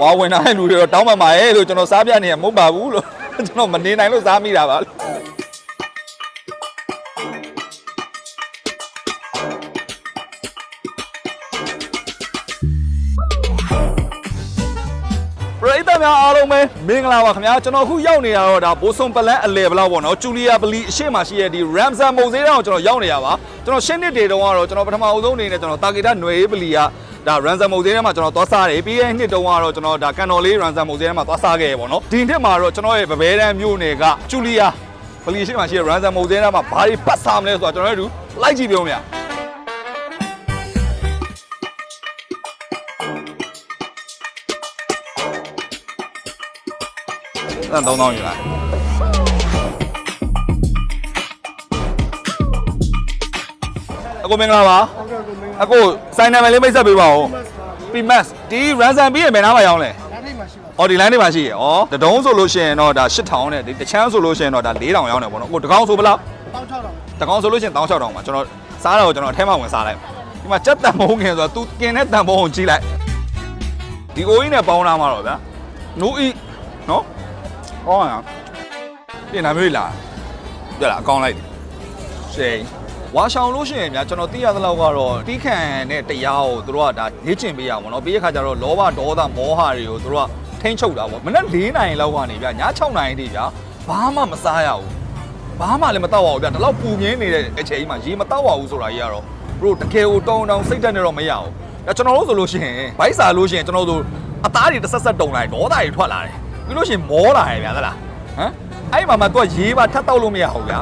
ဝါဝင်လာတဲ့လူတွေတော့တောင်းပန်ပါရဲ့လို့ကျွန်တော်စားပြနေရမဟုတ်ပါဘူးလို့ကျွန်တော်မနေနိုင်လို့စားမိတာပါလို့ပရိသတ်များအားလုံးပဲမင်္ဂလာပါခင်ဗျာကျွန်တော်အခုရောက်နေတာတော့ဒါဘိုးစုံပလန်အလေဘလောက်ပေါ့နော်ဂျူလီယာပလီအရှိမရှိရဲ့ဒီ Ramzan မုံစေးတောင်ကျွန်တော်ရောက်နေရပါကျွန်တော်ရှင်းနှစ်တေတုန်းကတော့ကျွန်တော်ပထမအဆုံးအနေနဲ့ကျွန်တော်တာဂီတာຫນွေရေးပလီက ဒါ Ramzan မုံစေးထဲမှာကျွန်တော်သွားစားတယ်ပြီးရဲ့နှစ်တုန်းကတော့ကျွန်တော်ဒါကန်တော်လေး Ramzan မုံစေးထဲမှာသွားစားခဲ့ရပေါ့နော်ဒီနှစ်မှာတော့ကျွန်တော်ရဲ့ဗဘဲတန်းမြို့နယ်ကဂျူလီယာပလီရှိမရှိရဲ့ Ramzan မုံစေးထဲမှာဘာတွေပတ်စားမလဲဆိုတော့ကျွန်တော်တို့လိုက်ကြည့်ပြောမလားအဲ့တော့တောင်းယူလိုက်အကိုမင်္ဂလာပါ အကိုစိုင်းနာမည်လေးမိတ်ဆက်ပေးပါဦး PMAX ဒီ ransom ပြီးရင်ဘယ်နားမှာရောင်းလဲ လမ်းထိပ်မှာရှိပါ အော်ဒီ line တွေမှာရှိရယ်ဩတဒုံးဆိုလို့ရှိရင်တော့ဒါ8000နဲ့ဒီတချမ်းဆိုလို့ရှိရင်တော့ဒါ4000ရောင်းတယ်ပေါ့နော်ကိုတကောင်းဆိုဘယ်လောက် တောင်း6တောင် တကောင်းဆိုလို့ရှိရင်16000ပါကျွန်တော်စားတာကိုကျွန်တော်အထဲမှာဝင်စားလိုက်ဒီမှာကြက်တန်ဘုံငင်ဆိုတော့ तू กินတဲ့တန်ဘုံကိုကြီးလိုက်ဒီအိုးကြီးနဲ့ပေါင်းလာမှာတော့ဗျာနိုးဤနော်ဟောရအောင်ပြင်နာမျိုးလာပြလာအကောင်းလိုက်ရှိန် ဝါရှောင်လို့ရှိရင်ဗျာကျွန်တော်သိရသလောက်ကတော့တီးခံတဲ့တရားကိုတို့ကဒါလေ့ကျင့်ပေးရမှာနော်ပြီးရခါကျတော့လောဘဒေါသမောဟတွေကိုတို့ကထိန်းချုပ်တာပေါ့မနေ့၄နိုင်လောက်ကနေဗျာည6နိုင်တိဗျာဘာမှမစားရဘူးဘာမှလည်းမတော့ပါဘူးဗျဒီလောက်ပူမြင်းနေတဲ့အချိန်ကြီးမှာရေမတော့ပါဘူးဆိုတာကြီးကတော့ဘရိုတကယ်ကိုတောင်းတောင်းစိတ်တက်နေတော့မရဘူးဒါကျွန်တော်တို့ဆိုလို့ရှိရင်ဘိုက်စာလို့ရှိရင်ကျွန်တော်တို့အသားတွေတစ်ဆက်ဆက်တုံလိုက်ဒေါသတွေထွက်လာတယ်ပြီးလို့ရှိရင်မောလာတယ်ဗျာသလားဟမ်အဲ့မှာမှသူကရေပါထပ်တော့လို့မရဘူးဗျာ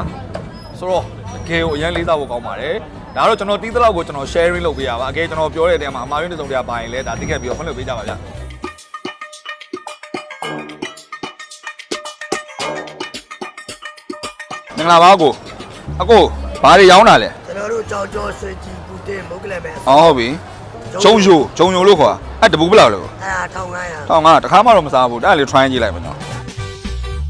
ဆိုတော့တ ကယ်ကိုအရင်လေးစားဖို့ကောင်းပါတယ်ဒါတော့ကျွန်တော်တီးသလောက်ကိုကျွန်တော် sharing လုပ်ပေးရပါအကဲကျွန်တော်ပြောတဲ့အချိန်မှာအမှားယွင်းတစ်စုံတရာပါရင်လည်းဒါတိကျက်ပြီးတော့ဖွင့်လို့ပေးကြပါဗျာမင်္ဂလာပါအကိုအကိုဘာတွေရောင်းတာလဲကျွန်တော်တို့ကြောင်ကျော်ဆွေကြီးဘူတင်မုတ်ကလည်းပဲအော်ဟုတ်ပြီဂျုံယိုဂျုံယိုလို့ခေါ်တာအဲ့တပူဘယ်လောက်လဲကိုအဲ့ဒါ1500တောင်းငါတခါမှတော့မစားဘူးဒါလည်း try ကြည့်လိုက်မယ်နော်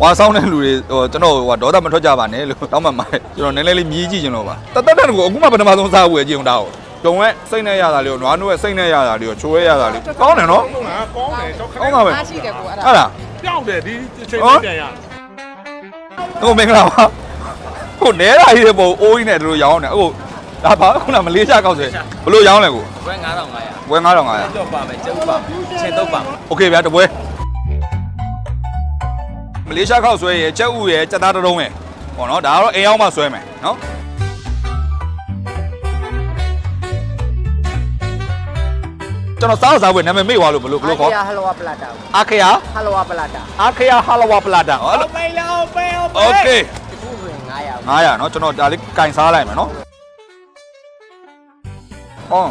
ဝါဆောင်တဲ့လူတွေဟိုကျွန်တော်ဟိုဒေါသမထွက်ကြပါနဲ့လို့တောင်းမှမိုက်ကျွန်တော်နည်းနည်းလေးမြည်ကြည့်ချင်လို့ပါတသက်တဲ့ကိုအခုမှပထမဆုံးစားဘူးကြည့်အောင်တာကိုဂျုံရဲ့စိတ်နဲ့ရတာလေးကိုနွားနိုးရဲ့စိတ်နဲ့ရတာလေးကိုချိုးရဲ့ရတာလေးကောင်းတယ်နော် ကောင်းတာကောင်းတယ်တော့ခ ကောင်းတာပဲ အားရှိတယ်ကိုအဲ့ဒါ ဟုတ်လား ပြောက်တယ်ဒီချိန်လေးပြန်ရ ဟိုမင်္ဂလာပါဟိုနဲတာကြီးတဲ့ပုံအိုးကြီးနဲ့တို့ရောင်းနေအခုဒါဘာခုနမလေးရှားကောက်ဆွဲဘလို့ရောင်းလဲကို ဝဲ9500 ဝယ်9500 ကြောက်ပါမယ်ကျုပ်ပါချင်းတော့ပါ โอเคဗျာတပွဲ မလေးရှားခောက်ဆွဲရယ်ကြက်ဥရယ်ကြက်သားတစ်လုံးရယ်ဟောနော်ဒါကတော့အိမ်အောင်မှဆွဲမယ်နော်ကျွန်တော်စားတော့စားပွဲနာမည်မေ့သွားလို့ဘလို့ဘလို့ခေါ် ဟလဝပလာတာ အာခယာ ဟလဝပလာတာ အာခယာဟာလဝပလာတာဟောလို့ ပဲလောပဲ โอเค ဒီခုဆိုရင်900 900เนาะကျွန်တော်ဒါလေးကင်စားလိုက်မယ်เนาะဟော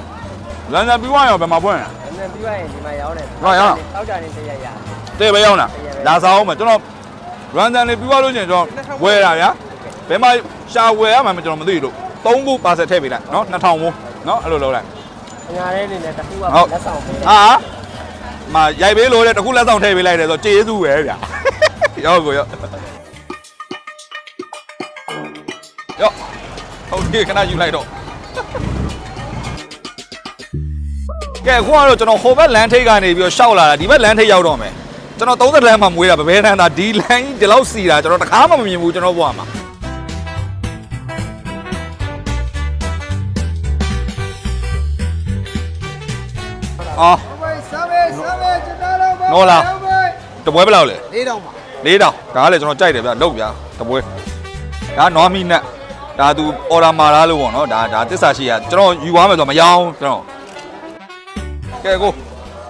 လမ်းစာပြီးွားရောဘယ်မှာပွင့်လဲ နည်းပြီးရင်ဒီမှာရောင်းတယ် ဟုတ်ရောင်း တောက်ကြနေတရရ တဲ့ပဲရောက်လားလာစားအောင်မယ်ကျွန်တော် ရန်တန်လေးပြီးသွားလို့ချင်းကျွန်တော်ဝယ်တာဗျာဘယ်မှာရှာဝယ်ရမှာမကျွန်တော်မသိလို့3ခုပါဆယ်ထည့်ပေးလိုက်နော်2000ဘူးနော်အဲ့လိုလုပ်လိုက်ညာတဲ့အနေနဲ့တစ်ခုကလက်ဆောင်ပေးလိုက်ဟာမရိုက်ပေးလို့တဲ့တစ်ခုလက်ဆောင်ထည့်ပေးလိုက်တယ်ဆိုတော့ကျေးဇူးပဲဗျာရောက်ကိုရောက်ရော့ဟုတ်ကဲ့ခဏယူလိုက်တော့ကဲခုကတော့ကျွန်တော်ဟိုဘက်လမ်းထိပ်ကနေပြီးတော့ရှောက်လာတာဒီဘက်လမ်းထိပ်ရောက်တော့မယ် ကျွန်တော်30လမ်းမှာမွေးတာဗဘဲတန်းတာဒီလမ်းကြီးဒီလောက်စီတာကျွန်တော်တခါမှမမြင်ဘူးကျွန်တော်ဘဝမှာအော်ဘယ်စားပဲစားပဲကျွန်တော်တို့နော်လားတပွဲဘယ်လောက်လဲလေးတောင်ပါ၄တောင်ဒါကလည်းကျွန်တော်ကြိုက်တယ်ဗျလုတ်ဗျာတပွဲဒါနွားမီနက်ဒါသူအော်ဒါမာလာလို့ပေါ့နော်ဒါဒါတစ္ဆာရှိရကျွန်တော်ယူသွားမယ်ဆိုတော့မရောင်းကျွန်တော်ကဲကို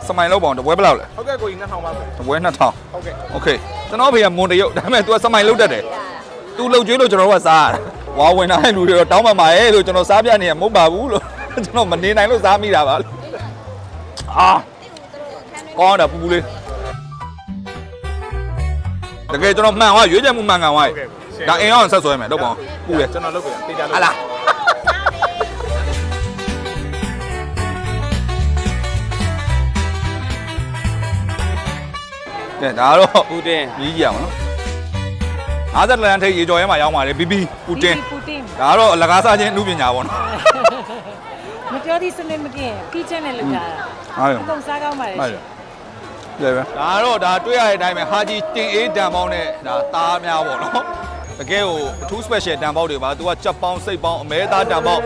စမိုင်လောက်ပါအောင်တပွဲဘယ်လောက်လဲ ဟုတ်ကဲ့ကိုကြီး2000ပါပဲ တပွဲ2000 ဟုတ်ကဲ့ โอเคကျွန်တော်ဖေကမွန်တရုတ်ဒါပေမဲ့ तू စမိုင်လုတ်တတ်တယ် तू လုတ်ကျွေးလို့ကျွန်တော်တို့ကစားရတာဝါဝင်လာတဲ့လူတွေတော့တောင်းပန်ပါရဲ့လို့ကျွန်တော်စားပြနေရမဟုတ်ပါဘူးလို့ကျွန်တော်မနေနိုင်လို့စားမိတာပါလို့အာကောင်းတာပူပူလေးတကယ်ကျွန်တော်မှန်သွားရွေးချက်မှုမှန်ကန်သွား ဟုတ် ပြီ ကဲ့ကို ဒါအိမ်အောင်ဆက်ဆွဲမယ်တော့ပေါ့ပူလေ ကျွန်တော်လုပ်ပြတေးကြလို့ ဟာလား ကဲဒါတော့ပူတင် ကြီးကြီးအောင်နော်50လမ်းထိပ်ရေကြော်ရဲမှာရောက်ပါတယ်ဘီဘီပူတင်ပူတင်ဒါကတော့အလကားစားခြင်းအမှုပညာပေါ့နော် မပြောသေးစနစ်မကင်းခီးချက်နဲ့လုပ်ကြတာဟုတ်တယ် အကုန်စားကောင်းပါလေဟုတ်တယ်လေပဲဒါကတော့ဒါတွေ့ရတဲ့အတိုင်းပဲဟာကြီးတင်အေးတန်ပေါင်းနဲ့ဒါသားများပေါ့နော်တကယ်ကိုအထူး special တန်ပေါင်းတွေပါသူကချက်ပေါင်းစိတ်ပေါင်းအမဲသားတန်ပေါင်း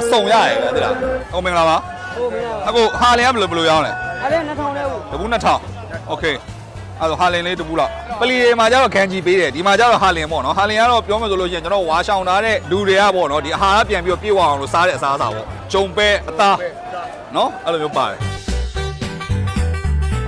အစုံရတယ်ပဲတိလားဟုတ်မင်္ဂလာပါဟုတ်မင်္ဂလာပါအခုဟာလည်းကဘယ်လိုဘယ်လိုရောင်းလဲအဲ့ဒါ2000လေးဟုတ်တပူ2000 okay အဲ့တော့ဟာလင်လေးတပူးလောက်ပလီတွေမှာကျတော့ကန်ကြီးပေးတယ်ဒီမှာကျတော့ဟာလင်ပေါ့နော်ဟာလင်ကတော့ပြောမယ်ဆိုလို့ရှိရင်ကျွန်တော်ဝါရှောင်ထားတဲ့လူတွေကပေါ့နော်ဒီအဟာရပြန်ပြီးတော့ပြေဝအောင်လို့စားတဲ့အစားအစာပေါ့ဂျုံပဲအသားနော်အဲ့လိုမျိုးပါတယ်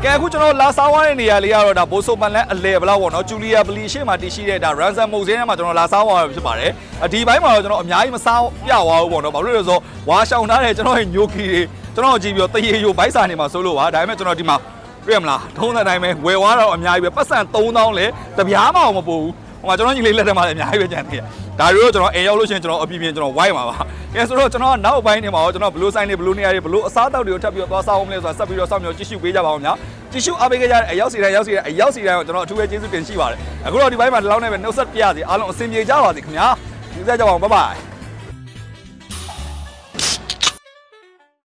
ကဲအခုကျွန်တော်လာစားဝါးတဲ့နေရာလေးကတော့ဒါဘိုးဆိုမန်လန်အလဲဘလောက်ပေါ့နော်ဂျူလီယာပလီရှေ့မှာတည်ရှိတဲ့ဒါရန်ဆန်မုတ်စင်းထဲမှာကျွန်တော်လာစားဝါးရဖြစ်ပါတယ်အဒီဘိုင်းမှာတော့ကျွန်တော်အများကြီးမစားပြဝါဘူးပေါ့နော်ဘာလို့လဲဆိုတော့ဝါရှောင်ထားတဲ့ကျွန်တော်ရဲ့ညိုကီတွေကျွန်တော်ကြည့်ပြီးတော့တရေယိုဘိုက်စာနေမှာစိုးလို့ပါဒါပေမဲ့ကျွန်တော်ဒီမှာ တွေ့ရမလားထုံးတဲ့အတိုင်းပဲဝယ်သွားတော့အများကြီးပဲပတ်စံ3000လဲတပြားမအောင်မပို့ဘူးဟိုမှာကျွန်တော်ညီလေးလက်ထက်မှာလည်းအများကြီးပဲကြံနေတယ်ဒါတွေတော့ကျွန်တော်အိမ်ရောက်လို့ရှိရင်ကျွန်တော်အပြင်းပြင်းကျွန်တော်ဝိုင်းပါပါကဲဆိုတော့ကျွန်တော်နောက်ပိုင်းနေမှာတော့ကျွန်တော်ဘလို့ဆိုင်နေဘလို့နေရာတွေဘလို့အစားအသောက်တွေကိုထပ်ပြီးတော့သွားစားအောင်မလဲဆိုတာဆက်ပြီးတော့စောင့်မျှော်ကြည့်ရှုပေးကြပါဦးများကြည့်ရှုအားပေးကြတဲ့အရောက်စီတိုင်းရောက်စီတိုင်းအရောက်စီတိုင်းကိုကျွန်တော်အထူးပဲကျေးဇူးတင်ရှိပါတယ်အခုတော့ဒီဘိုင်းမှာဒီလောက်နဲ့ပဲနှုတ်ဆက်ပြရစီအားလုံးအဆင်ပြေကြပါစေခင်ဗျာဒီဆက်ကြပါအောင်ဘိုင်ဘိုင်